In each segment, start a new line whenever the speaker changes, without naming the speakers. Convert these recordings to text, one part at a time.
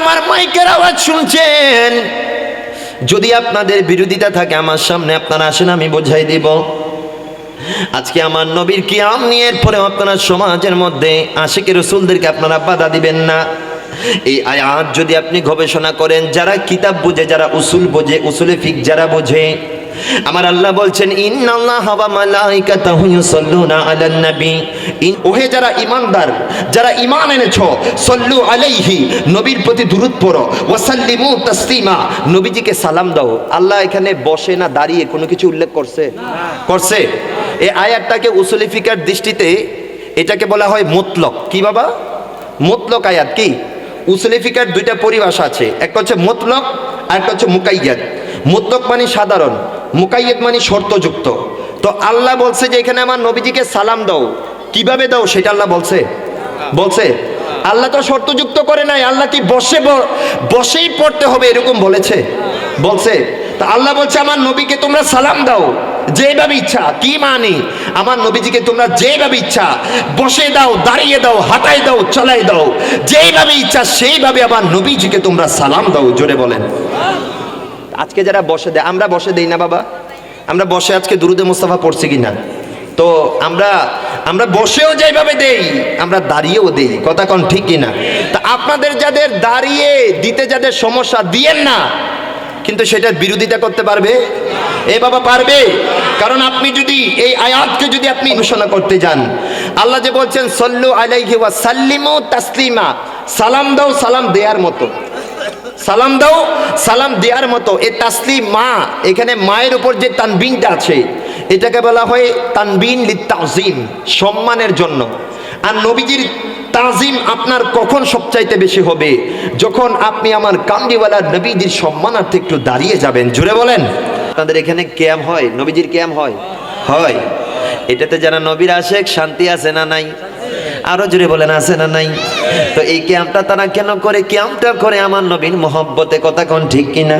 আমার মাইকের আওয়াজ শুনছেন? যদি আপনাদের বিরোধিতা থাকে আমার সামনে, আপনারা আসেন, আমি বোঝাই দিব। আজকে আমার নবীর কি আম নিয়ে পরে আপনারা সমাজের মধ্যে আশিকের রসুলদেরকে আপনারা বাধা দিবেন না। এই আয়াত যদি আপনি গবেষণা করেন, যারা কিতাব বোঝে, যারা উসুল বোঝে, উসুলে ফিক যারা বোঝে আমার আল্লাহ বলছেন ওহে যারা ঈমানদার যারা ঈমান এনেছো, সল্লু আলাইহি, নবীর প্রতি দুরূদ পড়ো। ওয়া সাল্লিমু তাসলিমা, নবীজিকে সালাম দাও। আল্লাহ এখানে বসে না দাঁড়িয়ে কোনো কিছু উল্লেখ করছে? করছে? এই আয়াতটাকে উসুলি ফিকার দৃষ্টিতে এটাকে বলা হয় মুতলক। কি বাবা? মুতলক আয়াত কি? উসুলি ফিকার দুইটা পরিভাষা আছে। একটা হচ্ছে মুতলক আর একটা হচ্ছে মুকাইয়াদ মুতলক মানে সাধারণ মুকাইয়াদ মানে শর্তযুক্ত। তো আল্লাহ বলছে যে এখানে আমার নবীজিকে সালাম দাও। কীভাবে দাও সেটা আল্লাহ বলছে? বলছে, আল্লাহ তো শর্তযুক্ত করে নাই, আল্লাহ কি বসে বসেই পড়তে হবে এরকম বলেছে? বলছে, তা আল্লাহ বলছে আমার নবীকে তোমরা সালাম দাও, যেভাবে ইচ্ছা, কি মানে? আমার নবীজিকে তোমরা যেভাবে ইচ্ছা, বসে দাও, দাঁড়িয়ে দাও হাঁটাই দাও, চলাই দাও, যেভাবে ইচ্ছা, সেইভাবে আমার নবীজিকে তোমরা সালাম দাও, জোরে বলেন। আজকে যারা বসে দেয়, আমরা বসে দেই না বাবা। আমরা বসে আজকে দুরুদে মুস্তাফা পড়ছি কিনা? তো আমরা আমরা বসেও যেভাবে দেই, আমরা দাঁড়িয়েও দেই, কথা কোন ঠিক কিনা? তা আপনাদের যাদের দাঁড়িয়ে দিতে যাদের সমস্যা, দিয়েন না। কিন্তু সেটার বিরোধিতা করতে পারবে? এ বাবা পারবে? কারণ আপনি যদি এই আয়াতকে যদি আপনি ঘোষণা করতে যান, আল্লাহ যে বলছেন, সল্লু আলাইহি ওয়া সাল্লিমু তাসলিমা। সালাম দাও, সালাম দেয়ার মতো। সালাম দাও, সালাম দেওয়ার মতো, এ তাসলিম মা, এখানে মায়ের উপর যে তানবিনটা আছে, এটাকে বলা হয় তানবিন লি তাজিম, সম্মানের জন্য। আর নবীজির তাজিম আপনার কখন সবচাইতে বেশি হবে? যখন আপনি আমার কান্দিওয়ালা নবীজির সম্মানার্থে একটু দাঁড়িয়ে যাবেন জুড়ে বলেন। আপনাদের এখানে ক্যাম হয়? নবীজির ক্যাম হয়? হয়। এটাতে যারা নবীর আশেক, শান্তি আছে না নাই? আরও জোরে বলেন, আছে না নাই? তো এই ক্যাম্পটা তারা কেন করে? ক্যাম্পটা করে আমার নবীর মহব্বতে কথা কোন ঠিক কিনা?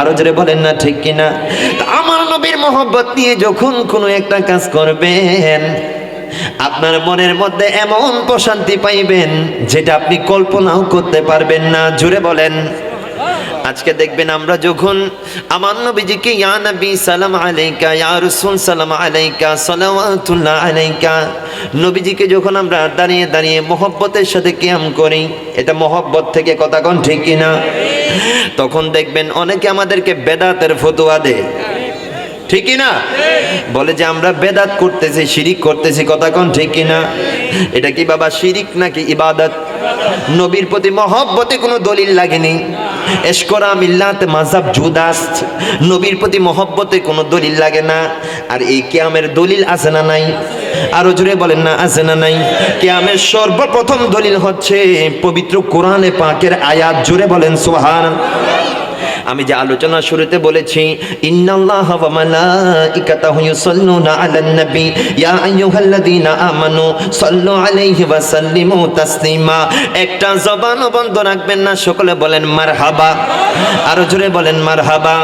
আরও জোরে বলেন না ঠিক কিনা? আমার নবীর মহব্বত নিয়ে যখন কোনো একটা কাজ করবেন, আপনার মনের মধ্যে এমন প্রশান্তি পাইবেন, যেটা আপনি কল্পনাও করতে পারবেন না। জুড়ে বলেন। আজকে দেখবেন আমরা যখন আমার নবীজিকে, ইয়া নবী, সালাম আলাইকা, ইয়া রাসূল, সালাম আলাইকা, সালাওয়াতুল্লাহ আলাইকা। নবীজিকে যখন আমরা দাঁড়িয়ে দাঁড়িয়ে মহব্বতের সাথে কিয়াম করি, এটা মহব্বত থেকে কথা কোন ঠিক কিনা? তখন দেখবেন অনেকে আমাদেরকে বেদাতের ফতোয়া দেয়। ঠিক না বলে যে, আমরা বেদাত করতেছি, শিরিক করতেছি, কথা কোন ঠিক কিনা? এটা কি বাবা শিরিক নাকি ইবাদত? নবীর প্রতি মহব্বতে কোনো দলিল লাগেনি। এসকরা মিল্লাত মাজাব জুদাস। নবীর প্রতি মহব্বতে কোনো দলিল লাগে না। আর এই কেয়ামের দলিল আছে না নাই? আরও জোরে বলেন না, আছে না নাই? কেয়ামের সর্বপ্রথম দলিল হচ্ছে পবিত্র কোরআনে পাকের আয়াত। জোরে বলেন সুবহান আমি যে আলোচনা শুরুতে বলেছি, ইন্নাল্লাহ ওয়া মালাইকাতাহু ইউসাল্লুনা আলান নবী। ইয়া আইয়ুহাল্লাযীনা আমানু সাল্লু আলাইহি ওয়া সাল্লিমু তাসলিমা। একটা জবানও বন্ধ রাখবেন না, সকলে বলেন মারহাবা। আরও জোরে বলেন মারহাবা।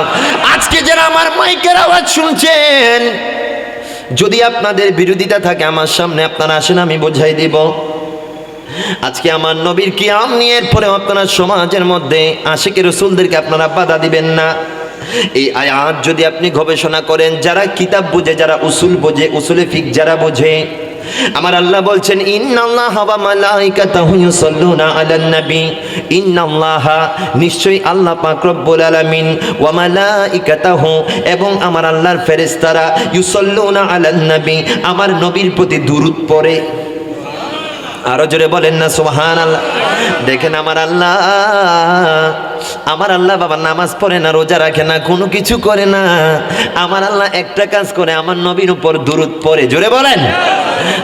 আজকে যারা আমার মাইকের আওয়াজ শুনছেন, যদি আপনাদের বিরোধিতা থাকে আমার সামনে, আপনারা আসেন, আমি বোঝাই দিব। আজকে আমার নবীর কিয়াম নিয়ে পরে আপনারা সমাজের মধ্যে আশিকের রসুলদেরকে আপনারা বাধা দিবেন না। এই আয়াত যদি আপনি গবেষণা করেন, যারা কিতাব বোঝে, যারা উসুল বোঝে, উসুলে ফিক যারা বোঝে, আমার আল্লাহ বলছেন, ইন্নাল্লাহ ওয়া মালাইকাতাহু ইউসাল্লুনা আলান নবী। ইন্নাল্লাহ, নিশ্চয়ই আল্লাহ পাক রব্বুল আলামিন, ওয়া মালাইকাতাহু, এবং আমার আল্লাহর ফেরেশতারা, ইউসাল্লুনা আলান নবী। আমার নবীর প্রতি দুরূদ পড়ে। আরও জোরে বলেন না সুবহানাল্লাহ। দেখেন আমার আল্লাহ। আমার আল্লাহ বাবা নামাজ পড়ে না, রোজা রাখে না, কোনো কিছু করে না। আমার আল্লাহ একটা কাজ করে, আমার নবীর উপর দুরুদ পড়ে। জোরে বলেন।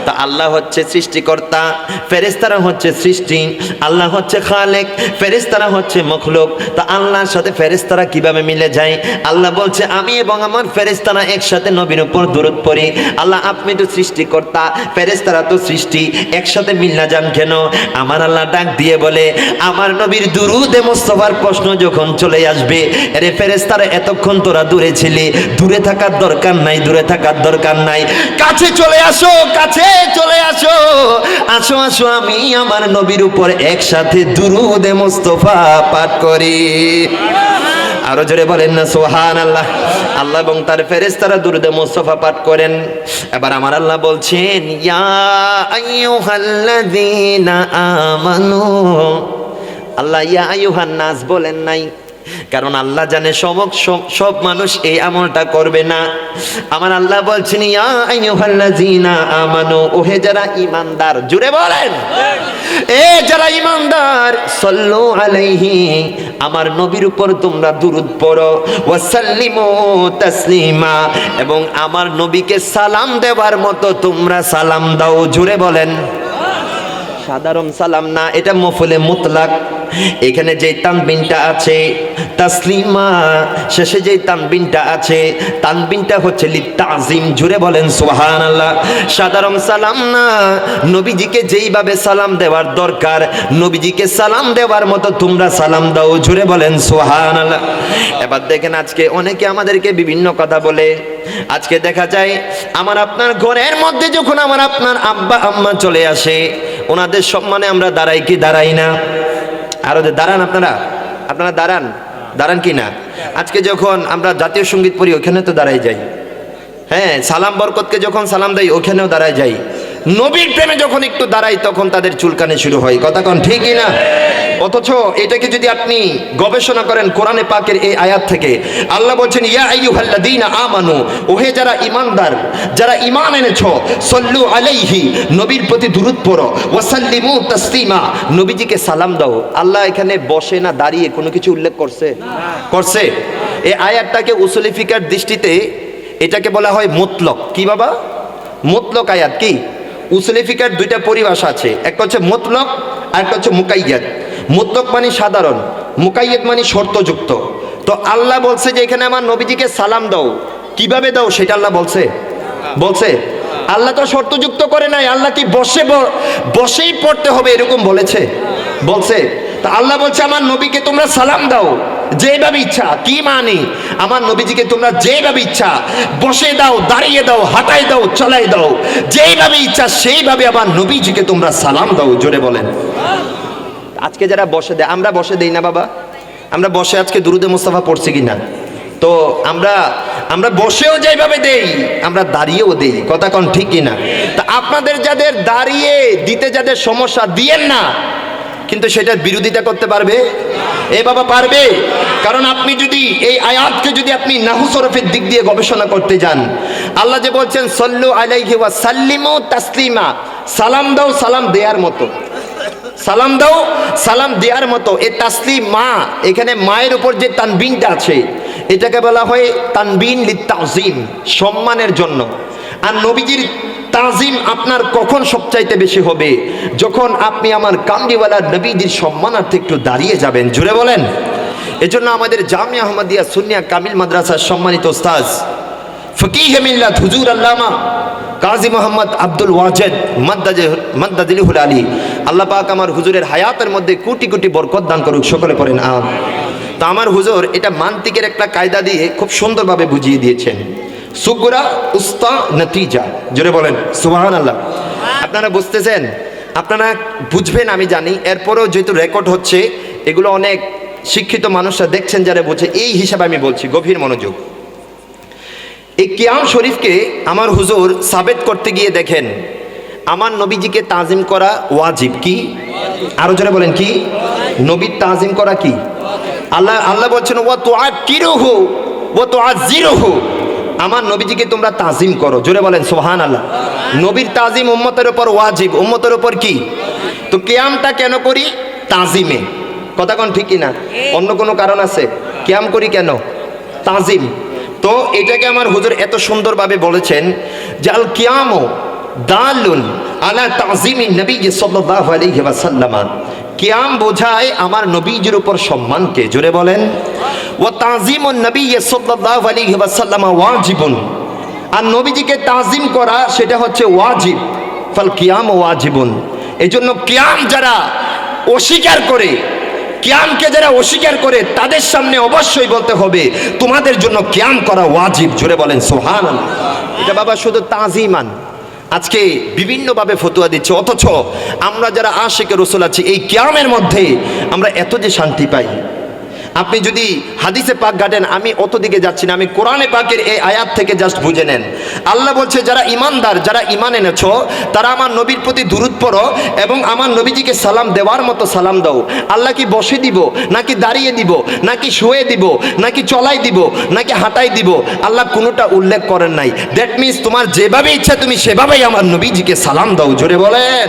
তা আল্লাহ হচ্ছে সৃষ্টিকর্তা ফেরেস্তারা হচ্ছে সৃষ্টি, আল্লাহ হচ্ছে খালেক ফেরেস্তারা হচ্ছে মখলুক। তা আল্লাহর সাথে ফেরেস্তারা কীভাবে মিলে যায়? আল্লাহ বলছে, আমি এবং আমার ফেরেস্তারা একসাথে নবীর উপর দূরত পড়ি। আল্লাহ, আপনি তো সৃষ্টিকর্তা ফেরেস্তারা তো সৃষ্টি, একসাথে মিল না যান কেন? আমার আল্লাহ ডাক দিয়ে বলে, আমার নবীর দুরুদে মোস্তফার প্রশ্ন যখন চলে আসবে, আরে ফেরেস্তারা এতক্ষণ তোরা দূরে ছিলি। দূরে থাকার দরকার নাই, দূরে থাকার দরকার নাই। কাছে চলে আসো, কাছে চলে আসো। আসো আসো, আমি আমার নবীর উপর একসাথে দুরুদে মোস্তফা পাঠ করি। আরও জোরে বলেন না সোহান আল্লাহ আল্লাহ এবং তার ফেরেস্তারা দুরুদে মোস্তফা পাঠ করেন। এবার আমার আল্লাহ বলছেন, ইয়া আইয়ুহাল্লাযীনা আমানু। আল্লাহ, ইয়া আইয়ুহান নাস বলেন নাই। কারণ আল্লাহ জানে সব- সব মানুষ এই আমলটা করবে না। আমার আল্লাহ বলছেন, ইয়া আইয়ুহাল্লাযীনা আমানু, ওহে যারা ঈমানদার, জুড়ে বলেন। এ যারা ঈমানদার, সল্লু আলাইহি, আমার নবীর উপর তোমরা দুরুদ পড়ো। ওয়াসাল্লিমু তাসলিমা, এবং আমার নবীকে সালাম দেওয়ার মতো তোমরা সালাম দাও, জুড়ে বলেন। সাধারণ সালাম না, এটা মফলে মুতলাক। এখানে যে তানবিনটা আছে, তাসলিমা, শেষে যে তানবিনটা আছে, তানবিনটা হচ্ছে লি তাজিম, জুড়ে বলেন সুহান আল্লাহ সাধারণ সালাম না, নবীজিকে যেইভাবে সালাম দেওয়ার দরকার, নবীজিকে সালাম দেওয়ার মতো তোমরা সালাম দাও, জুড়ে বলেন সুহান আল্লাহ এবার দেখেন আজকে অনেকে আমাদেরকে বিভিন্ন কথা বলে। আজকে দেখা যায়, আমার আপনার ঘরের মধ্যে যখন আমার আপনার আব্বা আম্মা চলে আসে, ওনাদের সম্মানে আমরা দাঁড়াই কি দাঁড়াই না? আরও যে দাঁড়ান আপনারা আপনারা দাঁড়ান। দাঁড়ান কি না? আজকে যখন আমরা জাতীয় সংগীত পড়ি, ওখানে তো দাঁড়াই যাই। হ্যাঁ সালাম বরকতকে যখন সালাম দেয় ওখানেও দাঁড়ায় যাই। নবীর প্রেমে যখন একটু দাঁড়াই, তখন তাদের চুলকানি শুরু হয়। কথা কন ঠিকই না? অথচ এটাকে যদি আপনি গবেষণা করেন কোরআনে পাকের এই আয়াত থেকে, আল্লাহ বলছেন, ইয়া আইয়ুহাল্লাযীনা আমানু, ওহে যারা ইমানদার যারা ঈমান এনেছো, সল্লু আলাইহি, নবীর প্রতি দুরূদ পড়ো, ওয়াসাল্লিমু তাসলিমা। নবীজিকে সালাম দাও। আল্লাহ এখানে বসে না দাঁড়িয়ে কোনো কিছু উল্লেখ করছে? করছে? এই আয়াতটাকে উসুলি ফিকার দৃষ্টিতে এটাকে বলা হয় মুতলক। কি বাবা? মুতলক আয়াত কি? উসুলি ফিকার দুইটা পরিভাষা আছে। একটা হচ্ছে মুতলক আর একটা হচ্ছে মুকাইয়াত মুতলক মানে সাধারণ মুকাইয়াত মানে শর্তযুক্ত। তো আল্লাহ বলছে যে এখানে আমার নবীজিকে সালাম দাও। কীভাবে দাও সেটা আল্লাহ বলছে? বলছে, আল্লাহ তো শর্তযুক্ত করে নাই, আল্লাহ কি বসে বসেই পড়তে হবে এরকম বলেছে? বলছে, তা আল্লাহ বলছে, আমার নবীকে তোমরা সালাম দাও। যেভাবে ইচ্ছা, কি মানে? আমার নবীজিকে তোমরা যেভাবে ইচ্ছা, বসে দাও, দাঁড়িয়ে দাও, হাঁটাই দাও, চলাই দাও যেইভাবে ইচ্ছা, সেইভাবে আমার নবীজিকে তোমরা সালাম দাও, জোরে বলেন। আজকে যারা বসে দেয়, আমরা বসে দেই না বাবা। আমরা বসে আজকে দুরুদে মুস্তাফা পড়ছি কিনা? তো আমরা আমরা বসেও যেভাবে দেই, আমরা দাঁড়িয়েও দেই, কথা কোন ঠিক কিনা? তা আপনাদের যাদের দাঁড়িয়ে দিতে যাদের সমস্যা, দিয়েন না। কিন্তু সেটার বিরোধিতা করতে পারবে? এ বাবা পারবে? কারণ আপনি যদি এই আয়াতকে যদি আপনি নাহু সরফের দিক দিয়ে গবেষণা করতে যান, আল্লাহ যে বলছেন, সল্লু আলাইহি ওয়া সাল্লিমু তাসলিমা। সালাম দাও, সালাম দেয়ার মতো। সালাম দাও, সালাম দেওয়ার মতো। এ তাসলিম মা, এখানে মায়ের উপর যে তানবিনটা আছে, এটাকে বলা হয় তানবিন লি তাজিম সম্মানের জন্য। আর নবীজির তাজিম আপনার কখন সবচাইতে বেশি হবে? যখন আপনি আমার কামড়িওয়ালা নবীজির সম্মানার্থে একটু দাঁড়িয়ে যাবেন। জুড়ে বলেন। এজন্য আমাদের জামিয়া আহমদিয়া সুনিয়া কামিল মাদ্রাসার সম্মানিত ওস্তাজ ফকিহ মিল্লাত হুজুর আল্লামা কাজী মোহাম্মদ আব্দুল ওয়াজেদ মাদ্দাজিলুল আলী। আল্লাহ পাক আমার হুজুরের হায়াতের মধ্যে কোটি কোটি বরকত দান করুক, সকলে পড়েন আম তা আমার হুজুর এটা মান্তিকের একটা কায়দা দিয়ে খুব সুন্দরভাবে বুঝিয়ে দিয়েছেন। সুগুরা উস্তা নতিজা। জোরে বলেন সুবাহান আল্লাহ আপনারা বুঝতেছেন? আপনারা বুঝবেন, আমি জানি। এরপরেও যেহেতু রেকর্ড হচ্ছে, এগুলো অনেক শিক্ষিত মানুষরা দেখছেন, যারা বুঝে এই হিসাবে আমি বলছি, গভীর মনোযোগ। এই কিয়াম শরীফকে আমার হুজুর সাবেত করতে গিয়ে দেখেন। আমার নবীজিকে তাজিম করা ওয়াজিব কি? আরও জোরে বলেন, কি? নবীর তাজিম করা কি? আল্লাহ আল্লাহ বলছেন ও তো আর কিরোহু ও তো আর জিরোহু আমার নবীজিকে তোমরা তাজিম করো। জোরে বলেন সোহান আল্লাহ নবীর তাজিম উম্মতের ওপর ওয়াজিব। উম্মতের ওপর কি? তো কেয়ামটা কেন করি? তাজিমে। কথা কোন ঠিকই না অন্য কোনো কারণ আছে? কেয়াম করি কেন? তাজিম। তো এটাকে আমার হুজুর এত সুন্দরভাবে বলেছেন যে আল কিয়ামো দালুন আলা তাজিমি নবী সাল্লাল্লাহু আলাইহি ওয়াসাল্লাম। কিয়াম বোঝায় আমার নবীজির উপর সম্মানকে। জোরে বলেন। ও তাজিমুন নবী সাল্লাল্লাহু আলাইহি ওয়াসাল্লাম ওয়াজিবুন। আর নবীজিকে তাজিম করা সেটা হচ্ছে ওয়াজিব, ফাল কিয়াম ওয়াজিবুন। এই জন্য কিয়াম যারা অস্বীকার করে, কিয়ামকে যারা অস্বীকার করে, তাদের সামনে অবশ্যই বলতে হবে, তোমাদের জন্য কিয়াম করা ওয়াজিব। জুড়ে বলেন সোহান এটা বাবা শুধু তাজিমান। আজকে বিভিন্নভাবে ফতুয়া দিচ্ছে, অথচ আমরা যারা আশেকে রসুল আছি, এই কিয়ামের মধ্যে আমরা এত যে শান্তি পাই। আপনি যদি হাদিসে পাক গাটেন আমি অত দিকে যাচ্ছি না, আমি কোরআনে পাকের এই আয়াত থেকে জাস্ট বুঝে নেন। আল্লাহ বলছে, যারা ইমানদার, যারা ইমান এনেছো, তারা আমার নবীর প্রতি দূরত পড়ো এবং আমার নবীজিকে সালাম দেওয়ার মতো সালাম দাও। আল্লাহ কি বসে দিব, নাকি দাঁড়িয়ে দিব, নাকি শুয়ে দিব, নাকি চলাই দিব, নাকি হাঁটাই দিব? আল্লাহ কোনোটা উল্লেখ করেন নাই। দ্যাট মিনস তোমার যেভাবে ইচ্ছা, তুমি সেভাবেই আমার নবীজিকে সালাম দাও। জোরে বলেন।